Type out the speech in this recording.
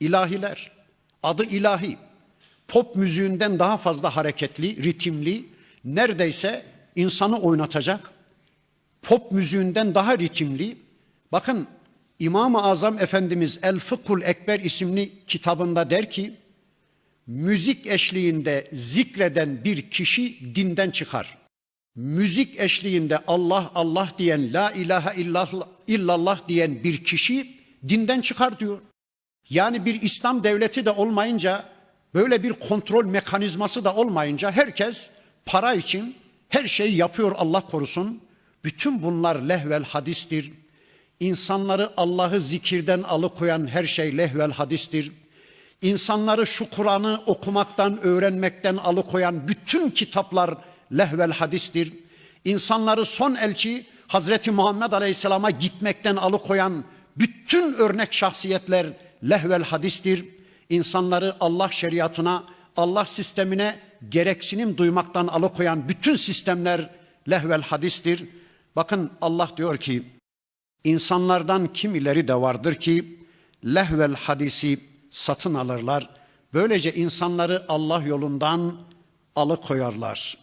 ilahiler. Adı ilahi. Pop müziğinden daha fazla hareketli, ritimli, neredeyse insanı oynatacak. Pop müziğinden daha ritimli. Bakın İmam-ı Azam Efendimiz El Fıkhul Ekber isimli kitabında der ki, müzik eşliğinde zikreden bir kişi dinden çıkar. Müzik eşliğinde Allah Allah diyen, la ilahe illallah, illallah diyen bir kişi dinden çıkar diyor. Yani bir İslam devleti de olmayınca, böyle bir kontrol mekanizması da olmayınca herkes para için her şeyi yapıyor Allah korusun. Bütün bunlar lehvel hadistir. İnsanları Allah'ı zikirden alıkoyan her şey lehvel hadistir. İnsanları şu Kur'an'ı okumaktan, öğrenmekten alıkoyan bütün kitaplar lehvel hadistir. İnsanları son elçi Hazreti Muhammed Aleyhisselam'a gitmekten alıkoyan bütün örnek şahsiyetler lehvel hadistir. İnsanları Allah şeriatına, Allah sistemine gereksinim duymaktan alıkoyan bütün sistemler lehvel hadistir. Bakın Allah diyor ki, İnsanlardan kimileri de vardır ki lehvel hadisi satın alırlar. Böylece insanları Allah yolundan alıkoyarlar.